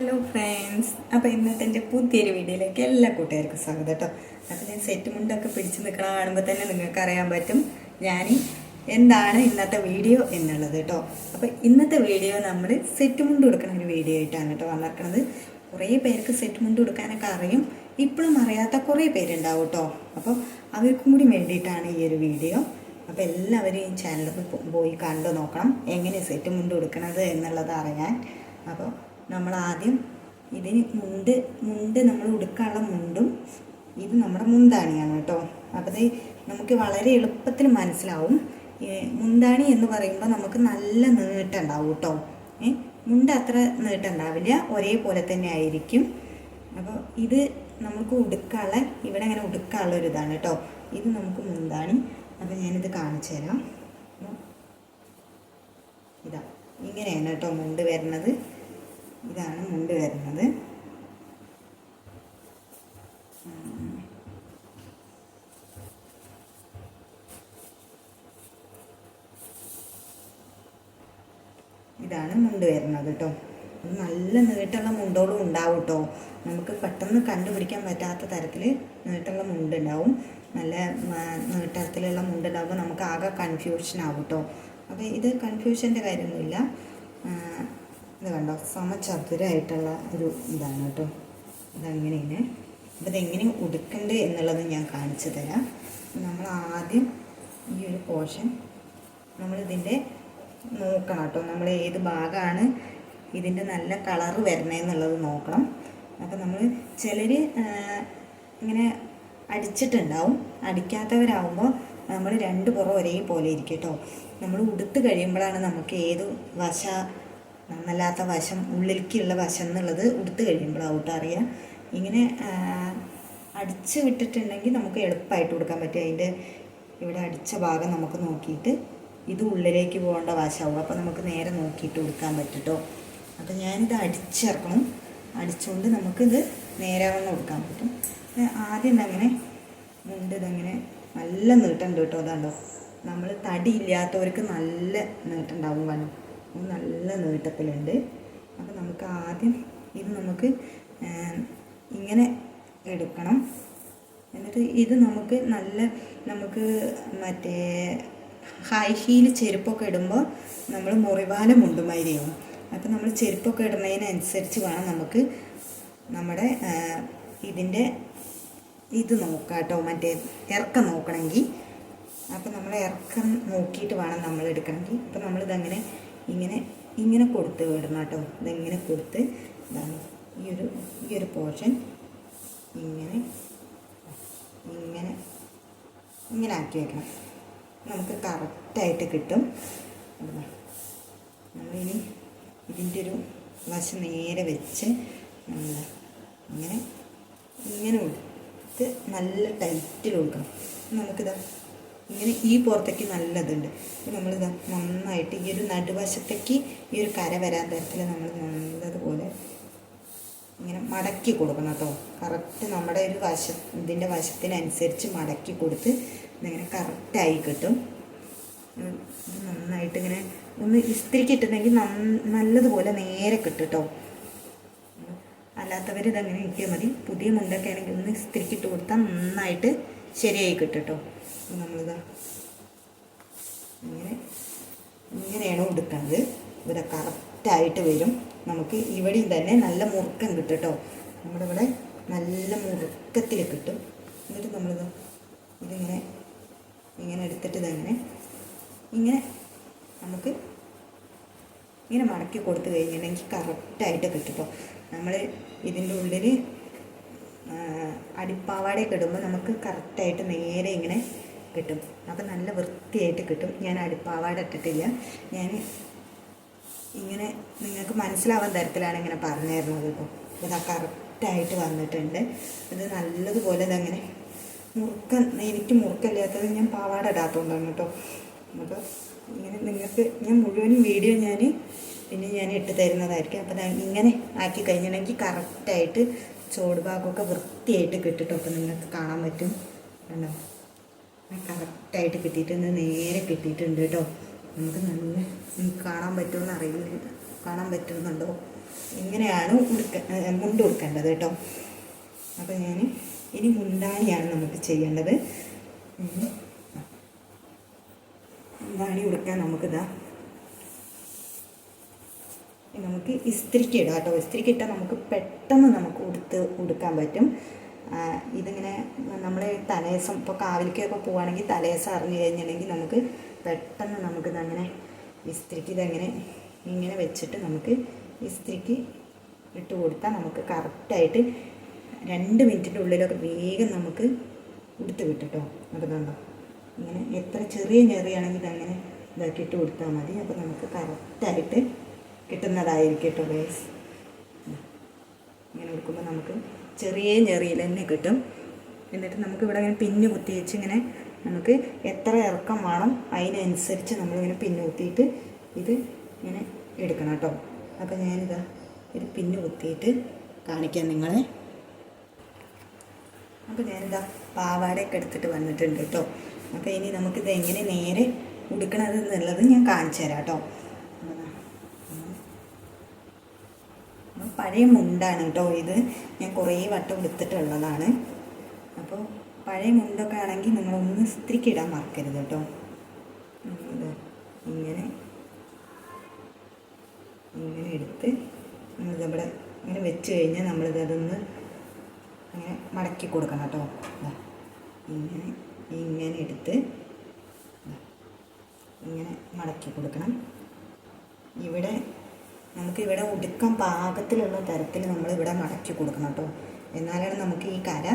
Hello friends അപ്പോൾ ഇന്നത്തെ എന്റെ പുതിയൊരു വീഡിയോയിലേക്ക് എല്ലാ കൂട്ടുകാർക്കും സ്വാഗതം കേട്ടോ അപ്പോൾ ഞാൻ സെറ്റ് മുണ്ടൊക്കെ പിടിച്ച് നിൽക്കണ കാണുമ്പോൾ തന്നെ നിങ്ങൾക്ക് അറിയാൻ പറ്റും ഞാൻ എന്താണ് ഇന്നത്തെ വീഡിയോ എന്നുള്ളത് കേട്ടോ അപ്പോൾ ഇന്നത്തെ വീഡിയോ നമ്മൾ സെറ്റ് മുണ്ട് കൊടുക്കുന്ന ഒരു വീഡിയോ ആയിട്ടാണ് കേട്ടോ വന്നിരിക്കുന്നത് കുറേ പേർക്ക് സെറ്റ് മുണ്ട് കൊടുക്കാനൊക്കെ അറിയും. ഇപ്പോഴും അറിയാത്ത കുറേ പേരുണ്ടാവും കേട്ടോ അപ്പോൾ അവർക്കും കൂടി വേണ്ടിയിട്ടാണ് ഈ ഒരു വീഡിയോ. അപ്പോൾ എല്ലാവരും ഈ ചാനലിൽ പോയി കണ്ടു നോക്കണം. എങ്ങനെ സെറ്റ് മുണ്ട് കൊടുക്കണത് എന്നുള്ളത് അറിയാൻ. അപ്പോൾ നമ്മൾ ആദ്യം ഇതിന് മുണ്ട് മുണ്ട് നമ്മൾ ഉടുക്കാനുള്ള മുണ്ടും ഇത് നമ്മുടെ മുന്താണിയാണ് കേട്ടോ. അപ്പോൾ നമുക്ക് വളരെ എളുപ്പത്തിൽ മനസ്സിലാവും. മുന്താണി എന്ന് പറയുമ്പോൾ നമുക്ക് നല്ല നീട്ടം ഉണ്ടാവും കേട്ടോ. ഏ മുണ്ട് അത്ര നീട്ടം ഉണ്ടാവില്ല. ഒരേപോലെ തന്നെ ആയിരിക്കും. അപ്പോൾ ഇത് നമുക്ക് ഉടുക്കാനുള്ള ഇവിടെ അങ്ങനെ ഉടുക്കാനുള്ള ഒരു ഇതാണ് കേട്ടോ. ഇത് നമുക്ക് മുന്താണി അപ്പോൾ ഞാനിത് കാണിച്ചു തരാം. ഇതാ ഇങ്ങനെയാണ് കേട്ടോ മുണ്ട് വരുന്നത്. ഇതാണ് മുണ്ട് വരുന്നത്. ഇതാണ് മുണ്ട് വരുന്നത് കേട്ടോ. നല്ല നീട്ടുള്ള മുണ്ടോളും ഉണ്ടാവും കേട്ടോ. നമുക്ക് പെട്ടെന്ന് കണ്ടുപിടിക്കാൻ പറ്റാത്ത തരത്തിൽ നീട്ടുള്ള മുണ്ടുണ്ടാവും. നല്ല നീട്ടത്തിലുള്ള മുണ്ടുണ്ടാവുമ്പോൾ നമുക്ക് ആകെ കൺഫ്യൂഷൻ ആവും കേട്ടോ. അപ്പോൾ ഇത് കൺഫ്യൂഷന്റെ കാര്യമൊന്നുമില്ല. ഇത് കണ്ടോ? സമചതുരമായിട്ടുള്ള ഒരു ഇതാണ് കേട്ടോ. ഇതങ്ങനെയാണ്. അപ്പോൾ ഇതെങ്ങനെ ഉടുക്കണ്ടേ എന്നുള്ളത് ഞാൻ കാണിച്ചു തരാം. നമ്മൾ ആദ്യം ഈ ഒരു പോർഷൻ നമ്മളിതിന്റെ നോക്കണം കേട്ടോ. നമ്മൾ ഏത് ഭാഗമാണ് ഇതിന്റെ നല്ല കളറ് വരണേന്നുള്ളത് നോക്കണം. അപ്പോൾ നമ്മൾ ചിലർ ഇങ്ങനെ അടിച്ചിട്ടുണ്ടാവും. അടിക്കാത്തവരാകുമ്പോൾ നമ്മൾ രണ്ട് പുറം ഒരേപോലെ ഇരിക്കും കേട്ടോ. നമ്മൾ ഉടുത്ത് കഴിയുമ്പോഴാണ് നമുക്ക് ഏത് വശ നന്നല്ലാത്ത വശം ഉള്ളിലേക്കുള്ള വശം എന്നുള്ളത് കഴിയുമ്പോൾ ഔട്ട് അറിയാം. ഇങ്ങനെ അടിച്ച് വിട്ടിട്ടുണ്ടെങ്കിൽ നമുക്ക് എളുപ്പമായിട്ട് കൊടുക്കാൻ പറ്റും. അതിന്റെ ഇവിടെ അടിച്ച ഭാഗം നമുക്ക് നോക്കിയിട്ട് ഇത് ഉള്ളിലേക്ക് പോകേണ്ട വശമാവും. അപ്പോൾ നമുക്ക് നേരെ നോക്കിയിട്ട് കൊടുക്കാൻ പറ്റും കേട്ടോ അപ്പോൾ ഞാനിത് അടിച്ചിറക്കണം. അടിച്ചുകൊണ്ട് നമുക്കിത് നേരെ വന്ന് കൊടുക്കാൻ പറ്റും. ആദ്യം ഇതങ്ങനെ മുണ്ട് ഇതങ്ങനെ നല്ല നീട്ടം കേട്ടോ അതാണ്ടോ നമ്മൾ തടി ഇല്ലാത്തവർക്ക് നല്ല നീട്ടുണ്ടാവും വേണം നല്ല നീട്ടത്തിലുണ്ട്. അപ്പോൾ നമുക്ക് ആദ്യം ഇത് നമുക്ക് ഇങ്ങനെ എടുക്കണം. എന്നിട്ട് ഇത് നമുക്ക് നല്ല നമുക്ക് മറ്റേ ഹൈ ഹീൽ ചെരുപ്പൊക്കെ ഇടുമ്പോൾ നമ്മൾ മുറിവാല മുണ്ടുമായിരിക്കും. അപ്പോൾ നമ്മൾ ചെരുപ്പൊക്കെ ഇടുന്നതിനനുസരിച്ച് വേണം നമുക്ക് നമ്മുടെ ഇതിന്റെ ഇത് നോക്കാം കേട്ടോ മറ്റേ ഇറക്കം നോക്കണമെങ്കിൽ. അപ്പോൾ നമ്മൾ ഇറക്കം നോക്കിയിട്ട് വേണം നമ്മൾ എടുക്കണമെങ്കിൽ. അപ്പോൾ നമ്മളിതങ്ങനെ ഇങ്ങനെ ഇങ്ങനെ കൊടുത്ത് വിടണം കേട്ടോ. ഇതെങ്ങനെ കൊടുത്ത്? ഇതാണ് ഈ ഒരു ഈ ഒരു പോർഷൻ ഇങ്ങനെ ഇങ്ങനെ ഇങ്ങനെ ആക്കി വെക്കണം. നമുക്ക് കറക്റ്റായിട്ട് കിട്ടും. നമ്മളിനി ഇതിന്റെ ഒരു വശം നേരെ വെച്ച് നമ്മൾ ഇങ്ങനെ ഇങ്ങനെ കൊടുത്ത് നല്ല ടൈറ്റിൽ കൊടുക്കണം നമുക്കിതാ ഇങ്ങനെ ഈ പുറത്തേക്ക് നല്ലതുണ്ട് നമ്മൾ നന്നായിട്ട് ഈ ഒരു നടുവശത്തേക്ക് ഈ ഒരു കര വരാൻ തരത്തിൽ നമ്മൾ നല്ലതുപോലെ ഇങ്ങനെ മടക്കി കൊടുക്കണം കേട്ടോ. കറക്റ്റ് നമ്മുടെ ഒരു വശ ഇതിന്റെ വശത്തിനനുസരിച്ച് മടക്കി കൊടുത്ത് ഇതിങ്ങനെ കറക്റ്റായി കിട്ടും. നന്നായിട്ട് ഇങ്ങനെ ഒന്ന് ഇസ്തിരി ഇട്ടുന്നെങ്കിൽ നല്ലതുപോലെ നേരെ കിട്ടും കേട്ടോ. അല്ലാത്തവർ ഇതങ്ങനെ ഇട്ടിയാൽ മതി. പുതിയ മുണ്ടൊക്കെ ആണെങ്കിൽ ഒന്ന് ഇസ്തിരിക്കിട്ട് കൊടുത്താൽ നന്നായിട്ട് ശരിയായി കിട്ടും കേട്ടോ. നമ്മളിതാ ഇങ്ങനെ ഇങ്ങനെയാണ് ഉടുക്കുന്നത്. ഇവിടെ കറക്റ്റായിട്ട് വരും. നമുക്ക് ഇവിടെയും തന്നെ നല്ല മുറുക്കം കിട്ടും കേട്ടോ നമ്മുടെ ഇവിടെ നല്ല മുറുക്കത്തിൽ കിട്ടും. എന്നിട്ട് നമ്മളിത് ഇതിങ്ങനെ ഇങ്ങനെ എടുത്തിട്ട് ഇതങ്ങനെ ഇങ്ങനെ നമുക്ക് ഇങ്ങനെ മടക്കി കൊടുത്തു കഴിഞ്ഞിട്ടുണ്ടെങ്കിൽ കറക്റ്റായിട്ട് കിട്ടും കേട്ടോ നമ്മൾ ഇതിന്റെ ഉള്ളിൽ അടിപ്പാവാടയൊക്കെ ഇടുമ്പോൾ നമുക്ക് കറക്റ്റായിട്ട് നേരെ ഇങ്ങനെ കിട്ടും. അപ്പം നല്ല വൃത്തിയായിട്ട് കിട്ടും. ഞാൻ അടിപ്പാവാട ഇട്ടിട്ടില്ല. ഞാൻ ഇങ്ങനെ നിങ്ങൾക്ക് മനസ്സിലാവാൻ തരത്തിലാണ് ഇങ്ങനെ പറഞ്ഞു ഇപ്പോൾ ഇത് കറക്റ്റായിട്ട് വന്നിട്ടുണ്ട്. ഇത് നല്ലതുപോലെ ഇതങ്ങനെ മുറുക്ക എനിക്ക് മുറുക്കല്ലാത്തത് ഞാൻ പാവാട ഇടാത്തതുകൊണ്ടാണ് കേട്ടോ. അപ്പോൾ ഇങ്ങനെ നിങ്ങൾക്ക് ഞാൻ മുഴുവനും വീഡിയോ ഞാൻ പിന്നെ ഞാൻ ഇട്ട് തരുന്നതായിരിക്കും. അപ്പോൾ ഇങ്ങനെ ആക്കി കഴിഞ്ഞിട്ടുണ്ടെങ്കിൽ കറക്റ്റായിട്ട് ചോട് ഭാഗമൊക്കെ വൃത്തിയായിട്ട് കിട്ടിട്ടോ. അപ്പോൾ നിങ്ങൾക്ക് കാണാൻ പറ്റും. കണ്ടോ? കറക്റ്റായിട്ട് കിട്ടിയിട്ടുണ്ട് നേരെ കിട്ടിയിട്ടുണ്ട് കേട്ടോ. നമുക്ക് നല്ല കാണാൻ പറ്റുമെന്ന് അറിയില്ല. കാണാൻ പറ്റുന്നുണ്ടോ ഇങ്ങനെയാണ് ഉടുക്ക മുണ്ട് ഉടുക്കേണ്ടത് കേട്ടോ? അപ്പോൾ ഞാൻ ഇനി മുന്താണിയാണ് നമുക്ക് ചെയ്യേണ്ടത്. മുണ്ടാണി ഉടുക്കാൻ നമുക്കിതാ നമുക്ക് ഇസ്തിരിക്ക് ഇടാം കേട്ടോ. ഇസ്തിരിക്ക് ഇട്ടാൽ നമുക്ക് പെട്ടെന്ന് നമുക്ക് ഉടുത്ത് ഉടുക്കാൻ പറ്റും. ഇതിങ്ങനെ നമ്മൾ തലേസം ഇപ്പോൾ കാവിലേക്കൊക്കെ പോവുകയാണെങ്കിൽ തലേസം അറിഞ്ഞു കഴിഞ്ഞിട്ടുണ്ടെങ്കിൽ നമുക്ക് പെട്ടെന്ന് നമുക്കിതങ്ങനെ ഇസ്തിരിക്ക് ഇതങ്ങനെ ഇങ്ങനെ വെച്ചിട്ട് നമുക്ക് ഇസ്തിരിക്ക് ഇട്ട് കൊടുത്താൽ നമുക്ക് കറക്റ്റായിട്ട് രണ്ട് മിനിറ്റിന്റെ ഉള്ളിലൊക്കെ വേഗം നമുക്ക് ഉടുത്ത് കിട്ടും അതുകൊണ്ടോ കണ്ടോ? ഇങ്ങനെ എത്ര ചെറിയ ചെറിയാണെങ്കിൽ ഇതങ്ങനെ ഇതാക്കിയിട്ട് കൊടുത്താൽ മതി. അപ്പോൾ നമുക്ക് കറക്റ്റായിട്ട് കിട്ടുന്നതായിരിക്കും കേട്ടോ ഗൈസ് ഇങ്ങനെ കൊടുക്കുമ്പോൾ നമുക്ക് ചെറിയ ചെറിയ തന്നെ കിട്ടും. എന്നിട്ട് നമുക്കിവിടെ ഇങ്ങനെ പിന്ന് കുത്തി വെച്ച് ഇങ്ങനെ നമുക്ക് എത്ര ഇറക്കം വേണം അതിനനുസരിച്ച് നമ്മളിങ്ങനെ പിന്ന് കുത്തിയിട്ട് ഇത് ഇങ്ങനെ എടുക്കണം കേട്ടോ. അപ്പോൾ ഞാനിതാ ഇത് പിന്ന് കുത്തിയിട്ട് കാണിക്കാം നിങ്ങളെ. അപ്പോൾ ഞാനിതാ പാവാടയൊക്കെ എടുത്തിട്ട് വന്നിട്ടുണ്ട് കേട്ടോ. അപ്പോൾ ഇനി നമുക്കിത് എങ്ങനെ നേരെ ഉടുക്കണത് എന്നുള്ളത് ഞാൻ കാണിച്ചു തരാം കേട്ടോ അപ്പോൾ പഴയ മുണ്ടാണ് കേട്ടോ ഇത് ഞാൻ കുറേ വട്ടം എടുത്തിട്ടുള്ളതാണ് അപ്പോൾ പഴയ മുണ്ടൊക്കെ ആണെങ്കിൽ നിങ്ങളൊന്ന് ഇസ്തിരിക്ക് ഇടാൻ മറക്കരുത് കേട്ടോ ഇങ്ങനെ ഇങ്ങനെ എടുത്ത് നമ്മളിതവിടെ ഇങ്ങനെ വെച്ച് കഴിഞ്ഞാൽ നമ്മളിത് അതൊന്ന് അങ്ങനെ മടക്കി കൊടുക്കണം കേട്ടോ. ഇങ്ങനെ ഇങ്ങനെ എടുത്ത്. ഇങ്ങനെ മടക്കി കൊടുക്കണം ഇവിടെ നമുക്ക് ഒടുക്കം പാകത്തിലുള്ള തരത്തിൽ നമ്മൾ ഇവിടെ മടക്കി കൊടുക്കണം കേട്ടോ എന്നാലാണ് നമുക്ക് ഈ കര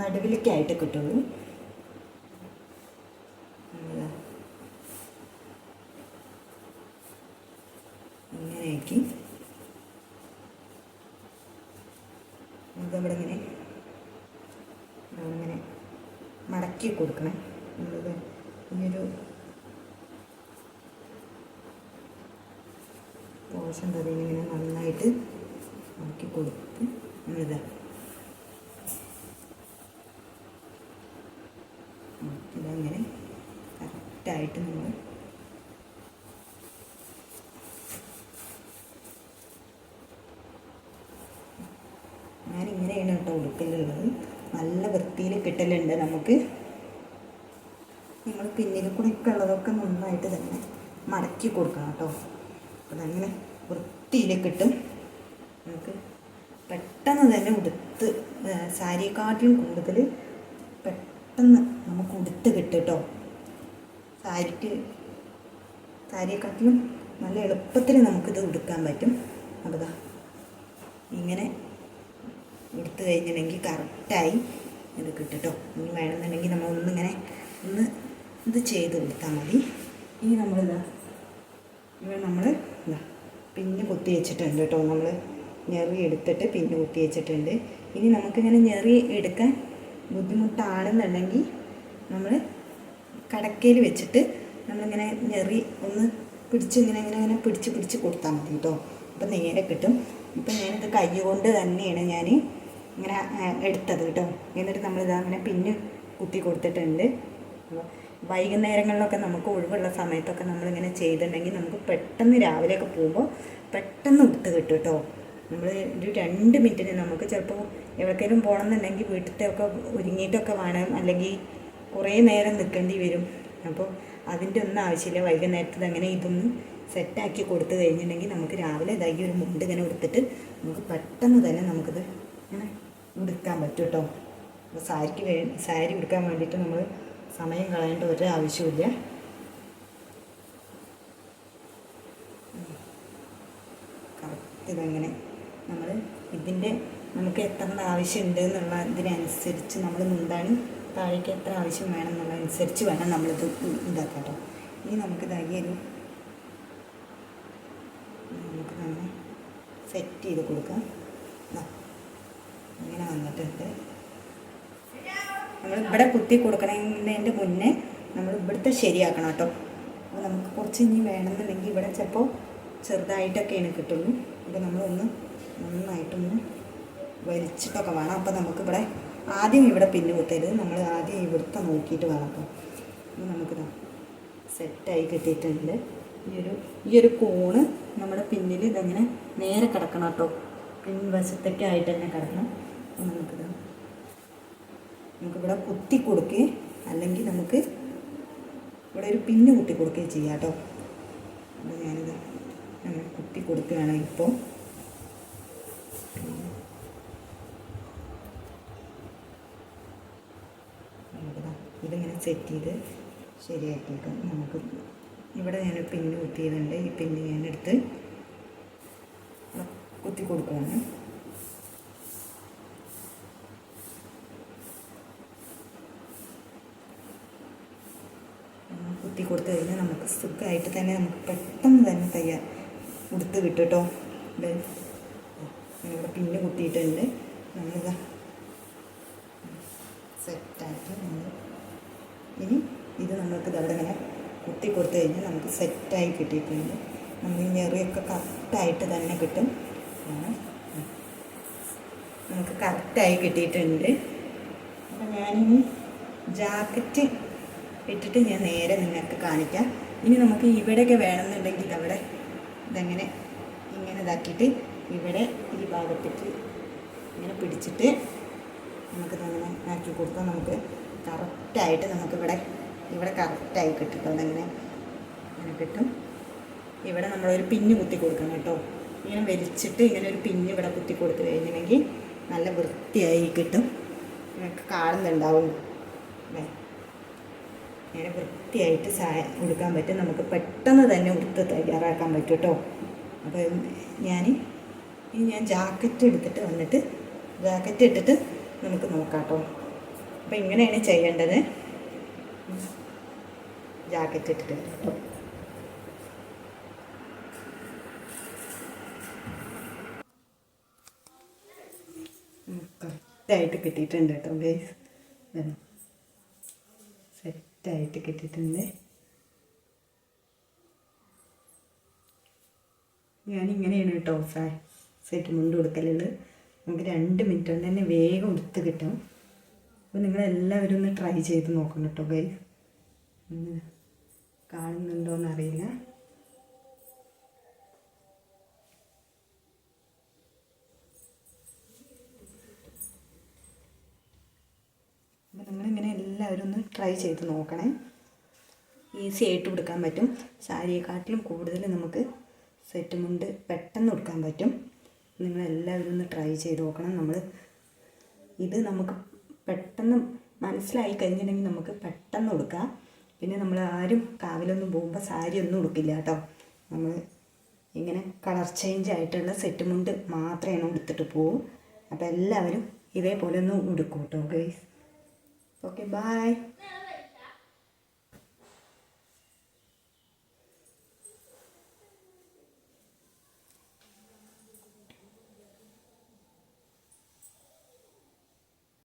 നടുവിലേക്കായിട്ട് കിട്ടുള്ളൂ. ഇങ്ങനെയാക്കി. നമുക്കവിടെ ഇങ്ങനെ ഇങ്ങനെ മടക്കി കൊടുക്കണേ. നമ്മളിത് ഇനിയൊരു പോഷൻ ഇങ്ങനെ നന്നായിട്ട് ആക്കി കൊടുത്ത് നമ്മളിതാ ഉം, ഇതങ്ങനെ കറക്റ്റായിട്ട് നമ്മൾ ഞാനിങ്ങനെയാണ് കേട്ടോ ഉടുക്കലുള്ളത് നല്ല വൃത്തിയിൽ കിട്ടലുണ്ട് നമുക്ക്. നിങ്ങൾ പിന്നിൽ കൂടെ ഒക്കെ ഉള്ളതൊക്കെ നന്നായിട്ട് തന്നെ മടക്കി കൊടുക്കണം കേട്ടോ. അതങ്ങനെ വൃത്തിയിൽ കിട്ടും. നമുക്ക് പെട്ടെന്ന് തന്നെ ഉടുത്ത് സാരിയെക്കാട്ടിലും കൂടുതൽ പെട്ടെന്ന് നമുക്ക് ഉടുത്ത് കിട്ടും കേട്ടോ. സാരിക്ക് സാരിയെക്കാട്ടിലും നല്ല എളുപ്പത്തിൽ നമുക്കിത് ഉടുക്കാൻ പറ്റും. അപ്പോൾ ഇങ്ങനെ എടുത്തു കഴിഞ്ഞിട്ടുണ്ടെങ്കിൽ കറക്റ്റായി ഇത് കിട്ടട്ടോ ഇനി വേണമെന്നുണ്ടെങ്കിൽ നമ്മൾ ഒന്നിങ്ങനെ ഒന്ന് ഇത് ചെയ്ത് കൊടുത്താൽ മതി. ഇനി നമ്മളിതാ ഇവ നമ്മൾ ഇതാ പിന്നെ കുത്തി വെച്ചിട്ടുണ്ട് കേട്ടോ. നമ്മൾ ഞെറി എടുത്തിട്ട് പിന്നെ കുത്തി വെച്ചിട്ടുണ്ട്. ഇനി നമുക്കിങ്ങനെ ഞെറി എടുക്കാൻ ബുദ്ധിമുട്ടാണെന്നുണ്ടെങ്കിൽ നമ്മൾ കടക്കയിൽ വെച്ചിട്ട് നമ്മളിങ്ങനെ ഞെറി ഒന്ന് പിടിച്ച് ഇങ്ങനെ ഇങ്ങനെ ഇങ്ങനെ പിടിച്ച് പിടിച്ച് കൊടുത്താൽ മതി കേട്ടോ. അപ്പം നേരെ കിട്ടും. ഇപ്പം ഞാനിത് കൈ കൊണ്ട് തന്നെയാണ് ഞാൻ ഇങ്ങനെ എടുത്തത് കേട്ടോ. എന്നിട്ട് നമ്മളിത് അങ്ങനെ പിന്നെ കുത്തി കൊടുത്തിട്ടുണ്ട്. വൈകുന്നേരങ്ങളിലൊക്കെ നമുക്ക് ഒഴിവുള്ള സമയത്തൊക്കെ നമ്മളിങ്ങനെ ചെയ്തിട്ടുണ്ടെങ്കിൽ നമുക്ക് പെട്ടെന്ന് രാവിലെയൊക്കെ പോകുമ്പോൾ പെട്ടെന്ന് ഉടുത്ത് കിട്ടും കേട്ടോ. നമ്മൾ ഒരു രണ്ട് മിനിറ്റിന് നമുക്ക് ചിലപ്പോൾ എവിടേക്കെങ്കിലും പോകണമെന്നുണ്ടെങ്കിൽ വീട്ടിലത്തെ ഒക്കെ ഒരുങ്ങിയിട്ടൊക്കെ വേണം. അല്ലെങ്കിൽ കുറേ നേരം നിൽക്കേണ്ടി വരും. അപ്പോൾ അതിന്റെ ഒന്നും ആവശ്യമില്ല. വൈകുന്നേരത്തത് അങ്ങനെ ഇതൊന്ന് സെറ്റാക്കി കൊടുത്തു കഴിഞ്ഞിട്ടുണ്ടെങ്കിൽ നമുക്ക് രാവിലെ ഇതായി ഒരു മുണ്ട് ഇങ്ങനെ കൊടുത്തിട്ട് നമുക്ക് പെട്ടെന്ന് തന്നെ നമുക്കിത് ഇങ്ങനെ ഉടുക്കാൻ പറ്റും കേട്ടോ. അപ്പോൾ സാരിക്ക് സാരി ഉടുക്കാൻ വേണ്ടിയിട്ട് നമ്മൾ സമയം കളയേണ്ട ഒരു ആവശ്യമില്ല ഇതങ്ങനെ നമ്മൾ ഇതിന്റെ നമുക്ക് എത്ര ആവശ്യമുണ്ട് എന്നുള്ള ഇതിനനുസരിച്ച് നമ്മൾ മുന്താണി താഴേക്ക് എത്ര ആവശ്യം വേണം എന്നുള്ളതനുസരിച്ച് വേണം നമ്മളിത് ഇതാക്കാം കേട്ടോ ഇനി നമുക്ക് ഇതാക്കി ഒരു നമുക്ക് തന്നെ സെറ്റ് ചെയ്ത് കൊടുക്കാം. ഇങ്ങനെ വന്നിട്ടുണ്ട്. നമ്മൾ ഇവിടെ കുത്തി കൊടുക്കുന്നതിന്റെ മുന്നേ നമ്മൾ ഇവിടുത്തെ ശരിയാക്കണം കേട്ടോ. അപ്പോൾ നമുക്ക് കുറച്ച് ഇനി വേണമെന്നുണ്ടെങ്കിൽ ഇവിടെ ചിലപ്പോൾ ചെറുതായിട്ടൊക്കെയാണ് കിട്ടുള്ളൂ. അപ്പോൾ നമ്മളൊന്ന് നന്നായിട്ടൊന്ന് വലിച്ചിട്ടൊക്കെ വേണം. അപ്പോൾ നമുക്കിവിടെ ആദ്യം ഇവിടെ പിന്നു കുത്തരുത്. നമ്മൾ ആദ്യം ഇവിടുത്തെ നോക്കിയിട്ട് വേണം അപ്പോൾ നമുക്കിതാ സെറ്റായി കിട്ടിയിട്ടുണ്ട്. ഈ ഒരു ഈ ഒരു കോണ് നമ്മുടെ പിന്നിൽ ഇതങ്ങനെ നേരെ കിടക്കണം കേട്ടോ. പിൻവശത്തൊക്കെ ആയിട്ട് തന്നെ കിടക്കണം. നമുക്ക് നമുക്കിത് നമുക്കിവിടെ കുത്തി കൊടുക്കുകയെ അല്ലെങ്കിൽ നമുക്ക് ഇവിടെ ഒരു പിന്ന് കുത്തി കൊടുക്കുകയും ചെയ്യാം കേട്ടോ. അപ്പോൾ ഞാനിത് അങ്ങനെ കുത്തി കൊടുക്കുകയാണ് ഇപ്പോൾ ഇതിങ്ങനെ സെറ്റ് ചെയ്ത് ശരിയാക്കിയിട്ട് നമുക്ക് ഇവിടെ ഞാൻ പിന്ന് കുത്തിയതുണ്ട്. ഈ പിന്ന് ഞാനെടുത്ത് കുത്തി കൊടുക്കുകയാണ് ആ, കുത്തി കൊടുത്തു കഴിഞ്ഞാൽ നമുക്ക് സുഖമായിട്ട് തന്നെ നമുക്ക് പെട്ടെന്ന് തന്നെ തയ്യാർ ഉടുത്ത് കിട്ടും കേട്ടോ ഇവിടെ പിന്നെ കുത്തിയിട്ടുണ്ട്. നമ്മളിതാ സെറ്റായിട്ട് നമ്മൾ ഇനി ഇത് നമ്മൾക്ക് ഇതവിടെ ഇങ്ങനെ കുത്തി കൊടുത്തു കഴിഞ്ഞാൽ നമുക്ക് സെറ്റായി കിട്ടിയിട്ടുണ്ട്. നമ്മൾ ഈ ഞെറിയൊക്കെ കറക്റ്റായിട്ട് തന്നെ കിട്ടും. നമുക്ക് കറക്റ്റായി കിട്ടിയിട്ടുണ്ട്. അപ്പം ഞാനിനി ജാക്കറ്റ് ഇട്ടിട്ട് ഞാൻ നേരെ നിങ്ങൾക്ക് കാണിക്കാം. ഇനി നമുക്ക് ഇവിടെയൊക്കെ വേണമെന്നുണ്ടെങ്കിൽ അവിടെ ഇതെങ്ങനെ ഇങ്ങനെ ഇതാക്കിയിട്ട് ഇവിടെ ഈ ഭാഗത്തേക്ക് ഇങ്ങനെ പിടിച്ചിട്ട് നമുക്ക് ഇതങ്ങനെ ആക്കി കൊടുത്താൽ നമുക്ക് കറക്റ്റായിട്ട് നമുക്കിവിടെ ഇവിടെ കറക്റ്റായി കിട്ടും. കേട്ടോ അതങ്ങനെ അങ്ങനെ കിട്ടും. ഇവിടെ നമ്മളൊരു പിന്ന് കുത്തി കൊടുക്കണം കേട്ടോ. ഇങ്ങനെ വലിച്ചിട്ട് ഇങ്ങനെ ഒരു പിന്ന് ഇവിടെ കുത്തി കൊടുത്തു കഴിഞ്ഞിട്ടുണ്ടെങ്കിൽ നല്ല വൃത്തിയായി കിട്ടും. നിങ്ങൾക്ക് കാണുന്നുണ്ടാവും. അല്ലേ? അങ്ങനെ വൃത്തിയായിട്ട് ചായ കൊടുക്കാൻ പറ്റും. നമുക്ക് പെട്ടെന്ന് തന്നെ ഉടുത്ത് തയ്യാറാക്കാൻ പറ്റും കേട്ടോ. അപ്പം ഞാൻ ഇനി ഞാൻ ജാക്കറ്റ് എടുത്തിട്ട് വന്നിട്ട് ജാക്കറ്റ് ഇട്ടിട്ട് നമുക്ക് നോക്കാം കേട്ടോ. അപ്പം ഇങ്ങനെയാണ് ചെയ്യേണ്ടത്. ജാക്കറ്റ് ഇട്ടിട്ട് കേട്ടോ. കറക്റ്റായിട്ട് കിട്ടിയിട്ടുണ്ട് കേട്ടോ ഗൈസ് സെറ്റായിട്ട് കിട്ടിയിട്ടുണ്ട്. ഞാനിങ്ങനെയാണ് കേട്ടോ സെറ്റ് മുണ്ട് കൊടുക്കലുള്ളത്. നമുക്ക് രണ്ട് മിനിറ്റ് കൊണ്ട് തന്നെ വേഗം എടുത്ത് കിട്ടും. അപ്പോൾ നിങ്ങളെല്ലാവരും ഒന്ന് ട്രൈ ചെയ്ത് നോക്കണം കേട്ടോ ഗൈസ് കാണുന്നുണ്ടോയെന്ന് അറിയില്ല അപ്പോൾ നിങ്ങളിങ്ങനെ എല്ലാവരും ഒന്ന് ട്രൈ ചെയ്ത് നോക്കണേ. ഈസി ആയിട്ട് കൊടുക്കാൻ പറ്റും. സാരിയെക്കാട്ടിലും കൂടുതൽ നമുക്ക് സെറ്റ് മുണ്ട് പെട്ടെന്ന് കൊടുക്കാൻ പറ്റും. നിങ്ങളെല്ലാവരും ഒന്ന് ട്രൈ ചെയ്ത് നോക്കണം. നമ്മൾ ഇത് നമുക്ക് പെട്ടെന്ന് മനസ്സിലായി കഴിഞ്ഞിട്ടുണ്ടെങ്കിൽ നമുക്ക് പെട്ടെന്ന് കൊടുക്കാം പിന്നെ നമ്മൾ ആരും കാവിലൊന്നും പോകുമ്പോൾ സാരി ഒന്നും ഉടുക്കില്ല കേട്ടോ. നമ്മൾ ഇങ്ങനെ കളർ ചേഞ്ച് ആയിട്ടുള്ള സെറ്റ് മുണ്ട് മാത്രമേ ഉടുത്തിട്ട് പോകും അപ്പോൾ എല്ലാവരും ഇതേപോലെ ഒന്ന് ഉടുക്കും കേട്ടോ ഗൈസ് Okay, bye.